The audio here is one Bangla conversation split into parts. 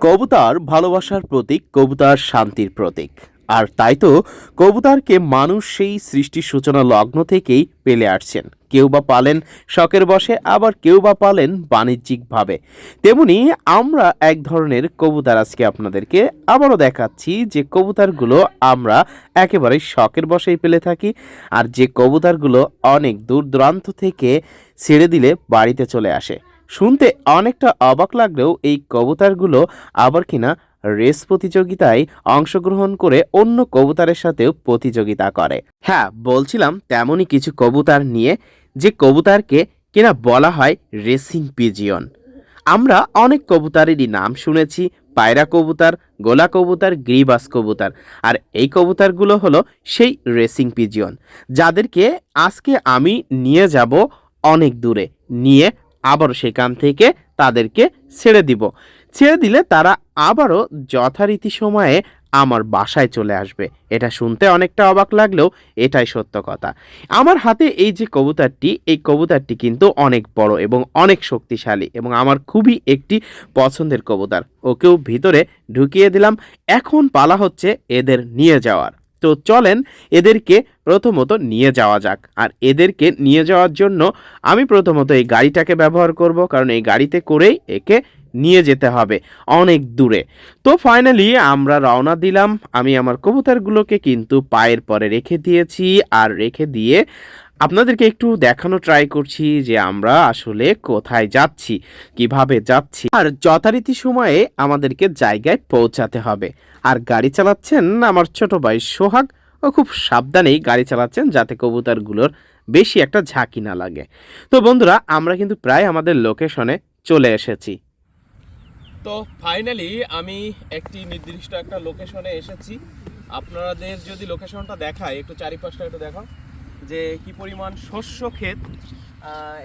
কবুতর ভালোবাসার প্রতীক, কবুতর শান্তির প্রতীক। আর তাই তো কবুতরকে মানুষ সেই সৃষ্টির সূচনা লগ্ন থেকেই পেলে আসছেন। কেউ বা পালেন শখের বসে আবার কেউ বা পালেন বাণিজ্যিকভাবে। তেমনি আমরা এক ধরনের কবুতর আজকে আপনাদেরকে আবারও দেখাচ্ছি যে কবুতরগুলো আমরা একেবারে শখের বসেই পেলে থাকি আর যে কবুতরগুলো অনেক দূর দূরান্ত থেকে ছেড়ে দিলে বাড়িতে চলে আসে। শুনতে অনেকটা অবাক লাগলেও এই কবুতরগুলো আবার কিনা রেস প্রতিযোগিতায় অংশগ্রহণ করে অন্য কবুতারের সাথেও প্রতিযোগিতা করে। হ্যাঁ বলছিলাম তেমনই কিছু কবুতার নিয়ে, যে কবুতারকে কিনা বলা হয় রেসিং পিজিয়ন। আমরা অনেক কবুতারেরই নাম শুনেছি, পায়রা কবুতার, গোলা কবুতার, গ্রিবাস কবুতার। আর এই কবুতারগুলো হলো সেই রেসিং পিজিয়ন। যাদেরকে আজকে আমি নিয়ে যাব অনেক দূরে, নিয়ে আবারও সেখান থেকে তাদেরকে ছেড়ে দিব। ছেড়ে দিলে তারা আবারও যথারীতি সময়ে আমার বাসায় চলে আসবে। এটা শুনতে অনেকটা অবাক লাগলেও এটাই সত্য কথা। আমার হাতে এই যে কবুতরটি, এই কবুতরটি কিন্তু অনেক বড় এবং অনেক শক্তিশালী এবং আমার খুবই একটি পছন্দের কবুতর। ওকেও ভিতরে ঢুকিয়ে দিলাম। এখন পালা হচ্ছে এদের নিয়ে যাওয়ার। তো চলেন এদেরকে প্রথমত নিয়ে যাওয়া যাক। আর এদেরকে নিয়ে যাওয়ার জন্য আমি প্রথমত এই গাড়িটাকে ব্যবহার করব, কারণ এই গাড়িতে করেই একে নিয়ে যেতে হবে অনেক দূরে। তো ফাইনালি আমরা রওনা দিলাম। আমি আমার কবুতরগুলোকে কিন্তু পায়ের পরে রেখে দিয়েছি। আর রেখে দিয়ে আপনাদেরকে একটু দেখানো ট্রাই করছি যে আমরা আসলে কোথায় যাচ্ছি, কীভাবে যাচ্ছি, আর যথারীতি সময়ে আমাদেরকে জায়গায় পৌঁছাতে হবে। আর গাড়ি চালাচ্ছেন আমার ছোট ভাই সোহাগ, ও খুব সাবধানেই গাড়ি চালাচ্ছেন যাতে কবুতরগুলোর বেশি একটা ঝাঁকি না লাগে। তো বন্ধুরা, আমরা কিন্তু প্রায় আমাদের লোকেশনে চলে এসেছি। তো ফাইনালি আমি একটি নির্দিষ্ট একটা লোকেশনে এসেছি। আপনাদের যদি লোকেশনটা দেখায়, একটু চারিপাশটা একটু দেখাও। যে কি পরিমাণ শস্য ক্ষেত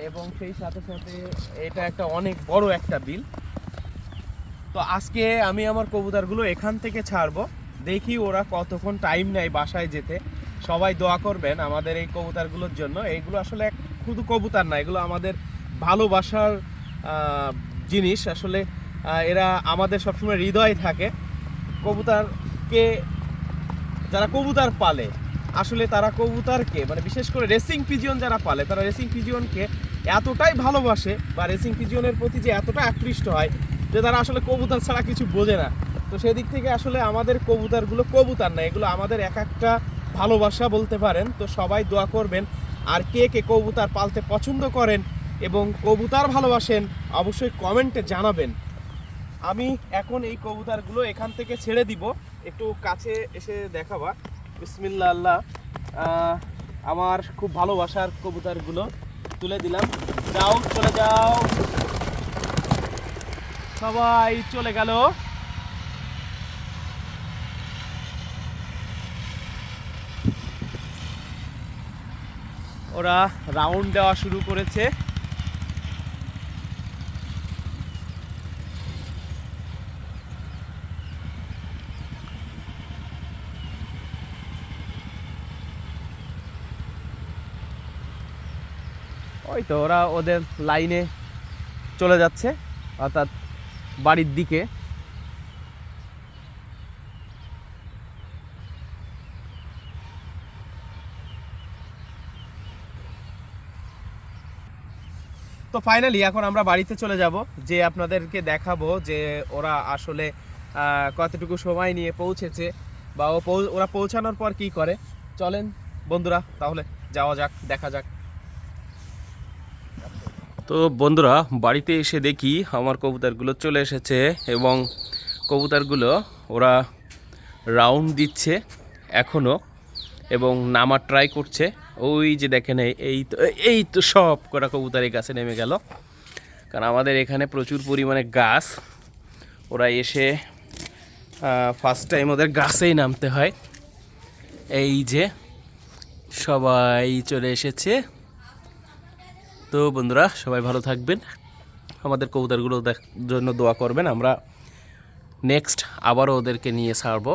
এবং সেই সাথে সাথে এটা একটা অনেক বড় একটা বিল। তো আজকে আমি আমার কবুতরগুলো এখান থেকে ছাড়বো। দেখি ওরা কতক্ষণ টাইম নেয় বাসায় যেতে। সবাই দোয়া করবেন আমাদের এই কবুতরগুলোর জন্য। এইগুলো আসলে এক- শুধু কবুতর না, এগুলো আমাদের ভালোবাসার জিনিস। আসলে এরা আমাদের সবসময় হৃদয়ে থাকে। কবুতরকে, যারা কবুতর পালে আসলে তারা কবুতরকে মানে বিশেষ করে রেসিং পিজিয়ন যারা পালে, তারা রেসিং পিজিয়নকে এতটাই ভালোবাসে বা রেসিং পিজিয়নের প্রতি যে এতটা আকৃষ্ট হয় যে তারা আসলে কবুতর ছাড়া কিছু বোঝে না। তো সেদিক থেকে আসলে আমাদের কবুতরগুলো কবুতর না, এগুলো আমাদের এক একটা ভালোবাসা বলতে পারেন। তো সবাই দোয়া করবেন, আর কে কে কবুতর পালতে পছন্দ করেন এবং কবুতর ভালোবাসেন, অবশ্যই কমেন্টে জানাবেন। আমি এখন এই কবুতরগুলো এখান থেকে ছেড়ে দিব, একটু কাছে এসে দেখাবা। বিসমিল্লা আল্লাহ। আমার খুব ভালোবাসার কবুতরগুলো তুলে দিলাম। যাও, চলে যাও। সবাই চলে গেল। ওরা রাউন্ড দেওয়া শুরু করেছে। ওই তো ওরা ওদের লাইনে চলে যাচ্ছে, অর্থাৎ বাড়ির দিকে। তো ফাইনালি এখন আমরা বাড়িতে চলে যাব, যে আপনাদেরকে দেখাবো যে ওরা আসলে কতটুকু সময় নিয়ে পৌঁছেছে বা ওরা পৌঁছানোর পর কি করে। চলেন বন্ধুরা, তাহলে যাওয়া যাক, দেখা যাক। তো বন্ধুরা, বাড়িতে এসে দেখি আমার কবুতরগুলো চলে এসেছে এবং কবুতরগুলো ওরা রাউন্ড দিচ্ছে এখনও এবং নামার ট্রাই করছে। ওই যে দেখেন, এই- তো এই তো সব কটা কবুতর এই গাছে নেমে গেল। কারণ আমাদের এখানে প্রচুর পরিমাণে গাছ। ওরা এসে ফার্স্ট টাইম ওদের গাছেই নামতে হয়। এই যে সবাই চলে এসেছে। তো বন্ধুরা, সবাই ভালো থাকবেন। আমাদের কবুতরগুলো জন্য দোয়া করবেন। আমরা নেক্সট আবারও ওদেরকে নিয়ে ছাড়বো।